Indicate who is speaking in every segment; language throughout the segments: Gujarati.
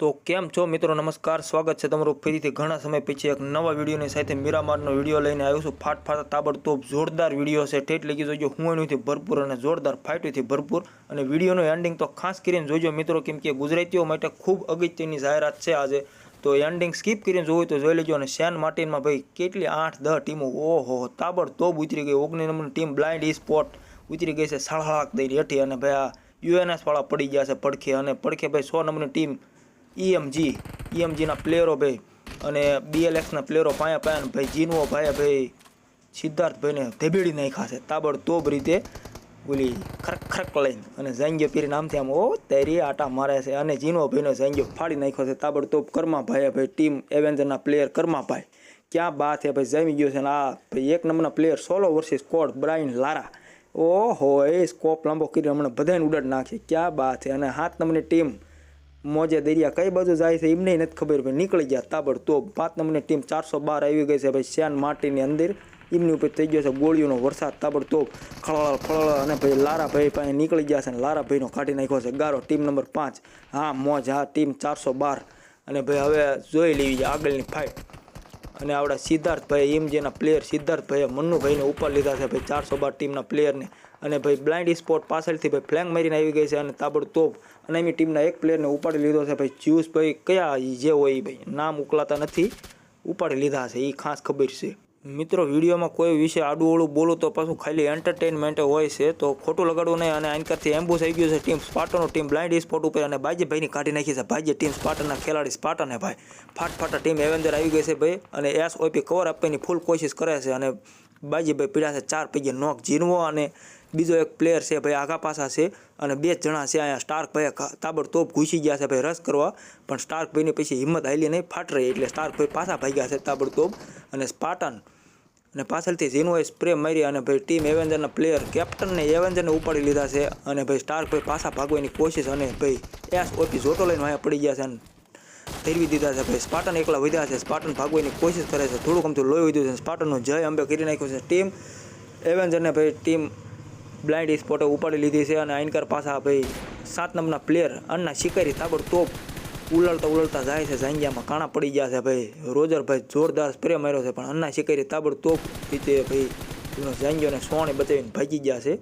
Speaker 1: તો કેમ છો મિત્રો? નમસ્કાર, સ્વાગત છે તમારું ફરીથી ઘણા સમય પછી એક નવા વિડીયોની સાથે મીરામારનો વીડિયો લઈને આવ્યો છું. ફાટ ફાટ તાબડતોબ જોરદાર વીડિયો છે. ઠેઠ લગી જોજો, હું એનુંથી ભરપૂર અને જોરદાર ફાઇટોથી ભરપૂર. અને વિડીયોનો એન્ડિંગ તો ખાસ કરીને જોજો મિત્રો, કેમ કે ગુજરાતીઓ માટે ખૂબ અગત્યની જાહેરાત છે આજે. તો એન્ડિંગ સ્કીપ કરીને જોવું તો જોઈ લેજો. અને સેન માર્ટિનમાં ભાઈ, કેટલી આઠ દહ ટીમો? ઓહો, તાબડતોબ ઉતરી ગઈ. ઓગણી નંબરની ટીમ બ્લાઇન્ડ સ્પોટ ઉતરી ગઈ છે. સળહળાક દઈ હેઠી અને ભાઈ, આ યુએનએસવાળા પડી ગયા છે પડખે. અને પડખે ભાઈ સો નંબરની ટીમ ઈએમજી ઈએમજીના પ્લેયરો ભાઈ. અને બીએલએક્સના પ્લેયરો પાયા પાયા ભાઈ જીનવો ભાઈ ભાઈ સિદ્ધાર્થભાઈને ધેબેડી નાખ્યા છે. તાબડતોબ રીતે ઓલી ખરક ખરક લઈને. અને જાંગ્યો પીરી નામથી આમ, ઓ, તેરી આટા મારે છે. અને જીનવો ભાઈનો જાંગ્યો ફાડી નાખ્યો છે. તાબડતોબ કરમા ભાઈ ભાઈ, ટીમ એવેન્જરના પ્લેયર કરમા ભાઈ. ક્યાં બાત છે ભાઈ, જમી ગયો છે. ને આ ભાઈ એક નંબરના પ્લેયર સોલો વર્ષે કોડ બ્રાઇન લારા. ઓહો, એ સ્કોપ લાંબો કરી હમણાં બધાને ઉડાડ નાખે. ક્યાં બાત છે અને સાત નંબરની ટીમ મોજે દરિયા કઈ બાજુ જાય છે એમને નથી ખબર, ભાઈ નીકળી ગયા તાબડતોબ. પાંચ નંબરની ટીમ ચારસો બાર આવી ગઈ છે, ભાઈ શ્યાન માટીની અંદર. એમની ઉપર થઈ ગયો છે ગોળીઓનો વરસાદ તાબડતોબ. ખળળ ખળળ અને ભાઈ લારાભાઈ પાસે નીકળી ગયા છે અને લારાભાઈનો કાઢી નાખ્યો છે ગારો ટીમ નંબર પાંચ. હા, મોજ, હા ટીમ ચારસો બાર. અને ભાઈ હવે જોઈ લેવી છે આગળની ફાઇટ અને આપણા સિદ્ધાર્થભાઈ એમ જેના પ્લેયર સિદ્ધાર્થભાઈએ મન્નુભાઈને ઉપર લીધા છે ભાઈ ચારસો બાર ટીમના પ્લેયરને અને ભાઈ બ્લાઇન્ડ સ્પોટ પાછળથી ભાઈ ફ્લેંગ મારીને આવી ગઈ છે અને તાબડતોબ અને એમની ટીમના એક પ્લેયરને ઉપાડી લીધો છે ભાઈ. જ્યુસભાઈ કયા જે હોય એ ભાઈ, નામ ઉકલાતા નથી. ઉપાડી લીધા છે એ ખાસ ખબર છે. મિત્રો, વિડીયોમાં કોઈ વિશે આડું બોલું તો પાછું ખાલી એન્ટરટેનમેન્ટ હોય છે. તો ખોટું લગાડવું નહીં અને આનકારથી એમ્બુસ આવી ગયું છે. ટીમ સ્પાટનો ટીમ બ્લાઇન્ડ સ્પોટ ઉપર અને ભાઈની કાઢી નાખી છે. બાજી ટીમ સ્પાટનના ખેલાડી સ્પાટને ભાઈ. ફાટફાટા ટીમ એવેન્જર આવી ગઈ છે ભાઈ અને એસ ઓપી કવર આપવાની ફૂલ કોશિશ કરે છે અને બાજીભાઈ પીડા છે. ચાર પૈકી નોક જીનવો અને બીજો એક પ્લેયર છે ભાઈ આગા પાછા છે અને બે જણા છે અહીંયા. સ્ટાર્ક ભાઈ તાબડતોબ ઘૂસી ગયા છે ભાઈ રસ કરવા. પણ સ્ટાર્ક ભાઈની પછી હિંમત હાલી નહીં. ફાટ રહી એટલે સ્ટાર્ક ભાઈ પાછા ભાગ્યા છે તાબડતોબ અને સ્પાટન અને પાછળથી ઝીનોએ સ્પ્રે મારી અને ભાઈ ટીમ એવેન્જરના પ્લેયર કેપ્ટનને એવેન્જરને ઉપાડી લીધા છે અને ભાઈ સ્ટાર્ક ભાઈ પાછા ભાગવાની કોશિશ અને ભાઈ એસ ઓપી જોટો લઈને અહીંયા પડી ગયા છે અને ફેરવી દીધા છે ભાઈ. સ્પાટન એકલા વધ્યા છે. સ્પાટન ભાગવાની કોશિશ કરે છે. થોડુંક અમથું લોહી વધ્યું છે સ્પાટનનું જય અંબે કરી નાખ્યું છે. ટીમ એવેન્જરને ભાઈ ટીમ બ્લાઇન્ડ સ્પોટે ઉપાડી લીધી છે અને આઈનકર પાછા ભાઈ સાત નંબરના પ્લેયર અન્ના શિકારી તાબડતોબ ઉલળતા ઉલળતા જાય છે જાંગિયામાં કાણા પડી ગયા છે ભાઈ. રોજરભાઈ જોરદાર સ્પ્રે માર્યો છે, પણ અન્ના શિકારી તાબડતોબ રીતે ભાઈ જાંગીઓને સોણે બતાવીને ભાગી ગયા છે,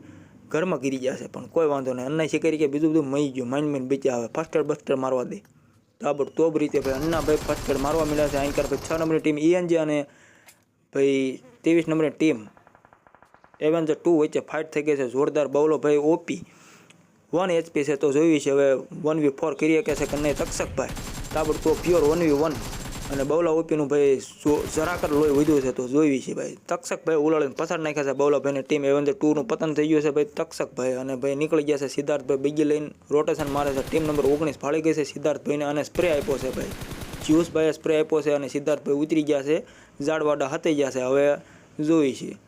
Speaker 1: ઘરમાં ગીરી ગયા છે, પણ કોઈ વાંધો નહીં. અન્ના શિકારી કે બીજું બધું મહી ગયું માઇન માઇન બીજા આવે. ફસ્ટર બસ્ટર મારવા દે. તાબડતોબ રીતે ભાઈ અન્ના ભાઈ એડ મારવા મળ્યા છે આઈનકાર ભાઈ છ નંબરની ટીમ ઈએનજી અને ભાઈ ત્રેવીસ નંબરની ટીમ એવેન્જર ટુ વચ્ચે ફાઇટ થઈ ગઈ છે, જોરદાર બવલો ભાઈ ઓપી વન એચપી છે તો જોઈ છે. હવે વન વી ફોર કરી શકે છે કે નહીં તક્ષકભાઈ તાબડતોબ પ્યોર વન વી વન અને બવલા ઓપીનું ભાઈ જરાકર લોહી વધ્યું છે તો જોઈવી છે ભાઈ. તક્ષકભાઈ ઉલાડીને પસાર નાખ્યા છે બવલાભાઈને ટીમ એવેન્જર ટુનું પતન થઈ ગયું છે ભાઈ તક્ષકભાઈ અને ભાઈ નીકળી ગયા છે સિદ્ધાર્થભાઈ બીજી લઈને. રોટેશન મારે છે. ટીમ નંબર ઓગણીસ ફાળી ગઈ છે સિદ્ધાર્થભાઈને અને સ્પ્રે આપ્યો છે ભાઈ. જ્યુસભાઈએ સ્પ્રે આપ્યો છે અને સિદ્ધાર્થભાઈ ઉતરી ગયા છે. ઝાડવાડા હતાઈ ગયા છે. હવે જોઈ છે.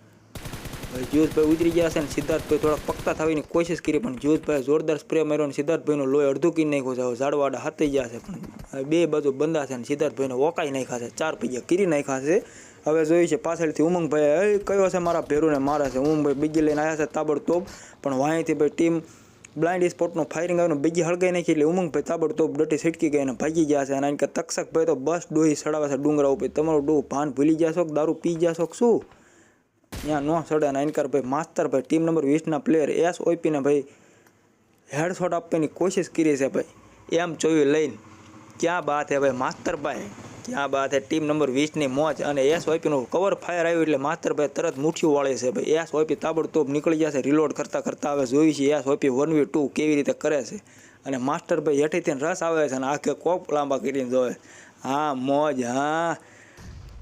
Speaker 1: જ્યોતભાઈ ઉતરી ગયા છે ને સિદ્ધાર્થભાઈ થોડાક પકતા થવાની કોશિશ કરી, પણ જ્યોતભાઈ જોરદાર સ્પ્રે માર્યો અને સિદ્ધાર્થભાઈનો લોહી અડધું કી નાખ્યો છે ઝાડવાડા હાથઈ ગયા છે. પણ બે બાજુ બંધા છે અને સિદ્ધાર્થભાઈને ઓકાઈ નાખ્યા છે, ચાર પૈયા કરી નાખ્યા છે. હવે જોયું છે પાછળથી ઉમંગભાઈ એ, કયો છે મારા ભેરુને મારે છે? ઉમંગભાઈ બીજી લઈને આવ્યા છે તાબડતોબ, પણ વાંહીથી ભાઈ ટીમ બ્લાઇન્ડ સ્પોટનો ફાયરિંગ આવ્યું બીજી હળગાઈ નાખી એટલે ઉમંગભાઈ તાબડતોબ ડટી છટકી ગઈ અને ભાગી ગયા છે. અને કે તક્ષકભાઈ તો બસ ડોહી સડાવે છે ડુંગરા ઉપર, તમારું ડોહ ભાન ભૂલી ગયા છો દારૂ પી ગયા છો શું? ત્યાં નો સડે અને આનકાર ભાઈ માસ્તર ભાઈ ટીમ નંબર વીસના પ્લેયર એસ ઓપીને ભાઈ હેડશોટ આપવાની કોશિશ કરી છે ભાઈ. એમ જોયું લઈને, ક્યાં બાત હે ભાઈ માસ્તરભાઈ ક્યાં બાત હે? ટીમ નંબર વીસની મોજ અને એસ ઓપીનું કવર ફાયર આવ્યું એટલે માસ્તરભાઈ તરત મુઠ્ઠીઓ વાળે છે ભાઈ. એસ ઓપી તાબડતોબ નીકળી જશે રિલોડ કરતાં કરતાં હવે જોઈ છે S OP one V two કેવી રીતે કરે છે. અને માસ્ટરભાઈ હેઠીથી રસ આવે છે અને આખે કોપ લાંબા કરીને જોવે. હા, મોજ, હા.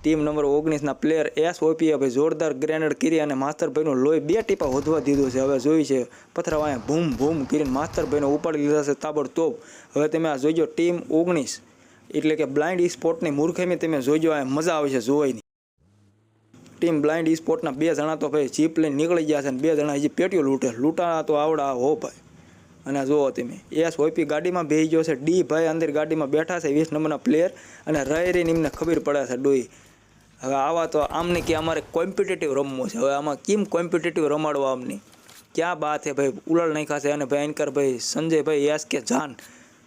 Speaker 1: ટીમ નંબર ઓગણીસના પ્લેયર એસ ઓપીએ ભાઈ જોરદાર ગ્રેનેડ કરી અને માસ્તરભાઈનું લોહી બે ટીપા વધવા દીધું છે. હવે જોઈ છે પથરા અહીંયા ભૂમ ભૂમ કરીને માસ્તરભાઈને ઉપાડી લીધા છે તાબડતોબ. હવે તમે આ જોઈજો ટીમ ઓગણીસ. એટલે કે બ્લાઇન્ડ ઈ સ્પોર્ટની મૂર્ખેમી તમે જોઈજો આ મજા આવે છે જોવાની. ટીમ બ્લાઇન્ડ ઈ સ્પોર્ટના બે જણા તો ભાઈ જીપ લઈને નીકળી ગયા છે અને બે જણા હજી પેટીઓ લૂંટે. લૂંટાણા તો આવડા, હો ભાઈ. અને જુઓ તમે એસ ઓપી ગાડીમાં બેસી ગયો છે. ડી ભાઈ અંદર ગાડીમાં બેઠા છે, વીસ નંબરના પ્લેયર. અને રહી રહીને એમને ખબર પડે છે ડોઈ હવે આવા તો આમને કે અમારે કોમ્પિટેટિવ રમવું છે. હવે આમાં કેમ કોમ્પિટેટિવ રમાડવા આમની? ક્યાં બાત છે ભાઈ? ઉલળ નાખ્યા છે અને ભાઈ એન્કર ભાઈ સંજયભાઈ યસ કે જાન.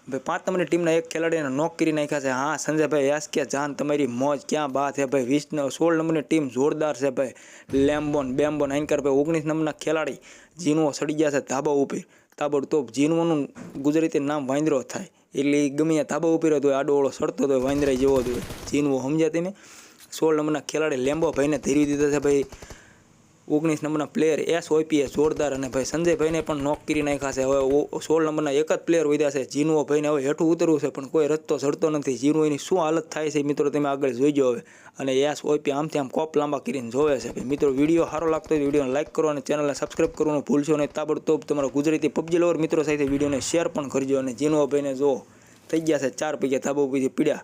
Speaker 1: ભાઈ પાંચ નંબરની ટીમના એક ખેલાડીને નોક કરી નાખ્યા છે. હા, સંજયભાઈ યાસ્કિયા જાન, તમારી મોજ ક્યાં બાત છે ભાઈ? વીસ સોળ નંબરની ટીમ જોરદાર છે ભાઈ. લેમ્બોન, બેમ્બોન, એન્કર ભાઈ ઓગણીસ નંબરના ખેલાડી. જીનવો સડી ગયા છે ધાબા ઉપર. તાબડતોબ જીનવોનું ગુજરાતી નામ વાંદરો થાય. એટલે ગમે ત્યાં ધાબા ઉપર હતો આડો ઓળો સડતો હતો વાંદરા જેવો હતો જીનવો સમજ્યા તમે? સોળ નંબરના ખેલાડી લેમ્બો ભાઈને ધીરી દીધા છે ભાઈ. ઓગણીસ નંબરના પ્લેયર એસ ઓઈપીએસ જોરદાર અને ભાઈ સંજયભાઈને પણ નોક કરી નાખ્યા છે. હવે સોળ નંબરના એક જ પ્લેયર વધ્યા છે જીનુઓ ભાઈને હવે હેઠું ઉતરવું છે, પણ કોઈ રસ્તો ચડતો નથી. જીનુઓની શું હાલત થાય છે મિત્રો તમે આગળ જોઈજો હવે. અને એસ ઓઈપી આમથી આમ કોપ લાંબા કરીને જોવે છે ભાઈ. મિત્રો, વીડિયો સારો લાગતો હોય વિડીયોને લાઇક કરો અને ચેનલને સબસ્ક્રાઈબ કરવાનું ભૂલશો નહીં. તાબડતોબ તમારા ગુજરાતી પબજી લવર મિત્રો સાથે વિડીયોને શેર પણ કરજો અને જીનુઓ ભાઈને જો થઈ ગયા છે ચાર પૈકી ધાબા ઉપરથી પીડ્યા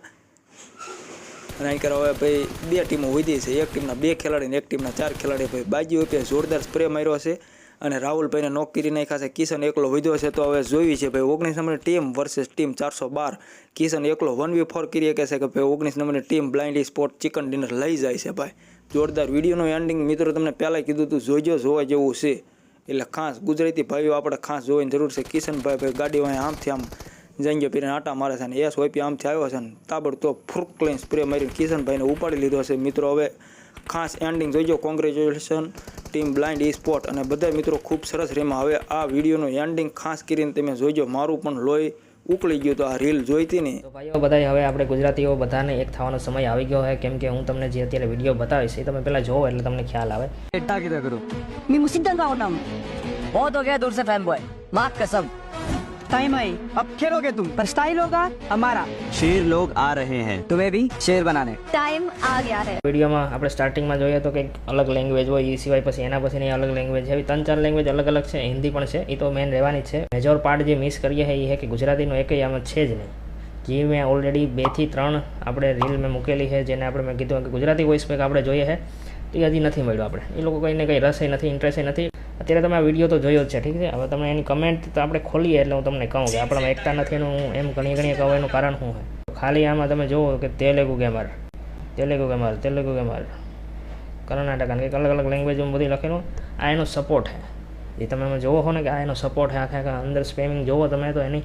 Speaker 1: અને અહીં હવે ભાઈ બે ટીમો વધી છે. એક ટીમના બે ખેલાડી ને એક ટીમના ચાર ખેલાડી ભાઈ બાજી ઉપર જોરદાર સ્પ્રે માર્યો છે અને રાહુલભાઈને નોક કરી નાખ્યા કિશન એકલો વધ્યો છે તો હવે જોઈ છે ભાઈ ઓગણીસ નંબરની ટીમ વર્સેસ ટીમ ચારસો બાર. કિશન એકલો વન વી ફોર કરી શકે છે કે ભાઈ ઓગણીસ નંબરની team blind spot chicken dinner લઈ જાય છે ભાઈ. જોરદાર વિડીયોનું એન્ડિંગ મિત્રો તમને પહેલાં કીધું હતું, જોઈજો જોવા જેવું છે. એટલે ખાસ ગુજરાતી ભાઈઓ આપણે ખાસ જોવાની જરૂર છે. કિશનભાઈ ભાઈ ગાડીઓ આમથી આમ જંગે પીરીને આટા મારે છે ને એ સોપી આમથી આવ્યો છે ને તાબડતોબ લઈને સ્પ્રે મારીને કિશનભાઈને ઉપાડી લીધો છે. મિત્રો હવે ખાસ એન્ડિંગ જોઈજો કોંગ્રેચ્યુલેશન ટીમ બ્લાઇન્ડ ઈ સ્પોટ અને બધા મિત્રો ખૂબ સરસ રેમાં. હવે આ વિડીયોનું એન્ડિંગ ખાસ કરીને તમે જોઈજો મારું પણ લોહી ઉકળી ગયું તો આ રીલ જોઈતી નહીં.
Speaker 2: તો ભાઈઓ બધા હવે આપણે ગુજરાતીઓ બધાને એક થવાનો સમય આવી ગયો છે. કેમ કે હું તમને જે અત્યારે વીડિયો બતાવીશ એ તમે પહેલા જોવો એટલે તમને ખ્યાલ આવે.
Speaker 3: એટલા કીધા કરો.
Speaker 4: મી મુસિદ્દન કા
Speaker 3: નામ બહુ તો ગયા દૂર સે ફેન બોય માફ કસમ
Speaker 4: टाइम आई अब खेलोगे तुम पर स्टाइल होगा हमारा
Speaker 5: शेर लोग आ रहे हैं
Speaker 3: तुम्हें भी शेर बनाने
Speaker 4: टाइम आ गया है
Speaker 2: વિડીયોમાં આપણે સ્ટાર્ટિંગમાં જોઈએ તો કંઈક અલગ લેંગ્વેજ હોય એ સિવાય પછી એના પછીની અલગ લેંગ્વેજ છે એવી ત્રણ ચાર લેંગ્વેજ અલગ અલગ છે હિન્દી પણ છે એ તો મેન રહેવાની જ છે મેજોર પાર્ટ જે મિસ કરીએ છે એ છે કે ગુજરાતીનો એકય આમાં છે જ નહીં જે મેં ઓલરેડી બેથી ત્રણ આપણે રીલ મેં મૂકેલી છે જેને આપણે મેં કીધું કે ગુજરાતી વોઇસ પેક આપણે જોઈએ છે તો એ હજી નથી મળ્યું આપણે એ લોકો કંઈ ને કંઈ રસે નથી ઇન્ટરેસ્ટ નથી અત્યારે તમે આ વીડિયો તો જોયો જ છે, ઠીક છે? હવે તમે એની કમેન્ટ તો આપણે ખોલીએ એટલે હું તમને કહું કે આપણામાં એકતા નથી એનું હું એમ ઘણી ઘણી કહું એનું કારણ શું હોય? ખાલી આમાં તમે જુઓ કે Telugu gamer Telugu gamer Telugu gamer Karnataka કારણ કે અલગ અલગ લેંગ્વેજમાં બધી લખેલું આ એનો સપોર્ટ છે. જે તમે એમાં જોવો છો ને કે આ એનો સપોર્ટ છે, આખા આખા અંદર સ્પેમિંગ જોવો તમે તો એની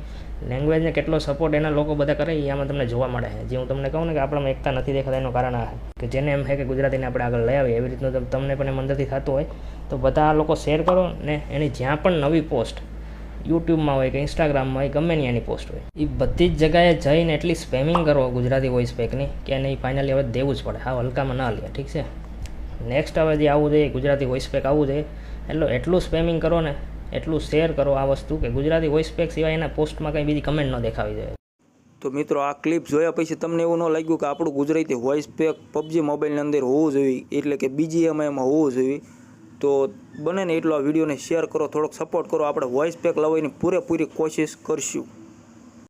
Speaker 2: લેંગ્વેજને કેટલો સપોર્ટ એના લોકો બધા કરે, એ આમાં તમને જોવા મળે છે. જે હું તમને કહું ને કે આપણામાં એકતા નથી દેખાતા, એનું કારણ આ કે જેને એમ છે કે ગુજરાતીને આપણે આગળ લઈ આવીએ, એવી રીતનું તમને પણ એમ અંદરથી થતું હોય. તો બધા આ લોકો શેર કરો ને એની જ્યાં પણ નવી પોસ્ટ યુટ્યુબમાં હોય કે ઇન્સ્ટાગ્રામમાં હોય, ગમે એની પોસ્ટ હોય. એ બધી જ જગ્યાએ જઈને એટલી સ્પેમિંગ કરો ગુજરાતી વોઇસ પેકની કે એને ફાઇનલી હવે દેવું જ પડે. હા, હલકામાં ના લે, ઠીક છે? નેક્સ્ટ હવે જે આવવું જોઈએ ગુજરાતી વોઇસ પેક આવવું જોઈએ એટલું એટલું સ્પેમિંગ કરો ને, એટલું શેર કરો આ વસ્તુ કે ગુજરાતી વોઇસ પેક સિવાય એના પોસ્ટમાં કંઈ બીજી કમેન્ટ ન દેખાવી જોઈએ
Speaker 1: તો મિત્રો આ ક્લિપ જોયા પછી તમને એવું ન લાગ્યું કે આપણું ગુજરાતી વોઇસ પેક પબજી મોબાઈલની અંદર હોવું જોઈએ, એટલે કે બીજી એમાં એમાં હોવું જોઈએ? તો બને ને એટલો આ વિડીયોને શેર કરો, થોડોક સપોર્ટ કરો, આપણે વોઇસ પેક લાવવાની પૂરેપૂરી કોશિશ કરશું.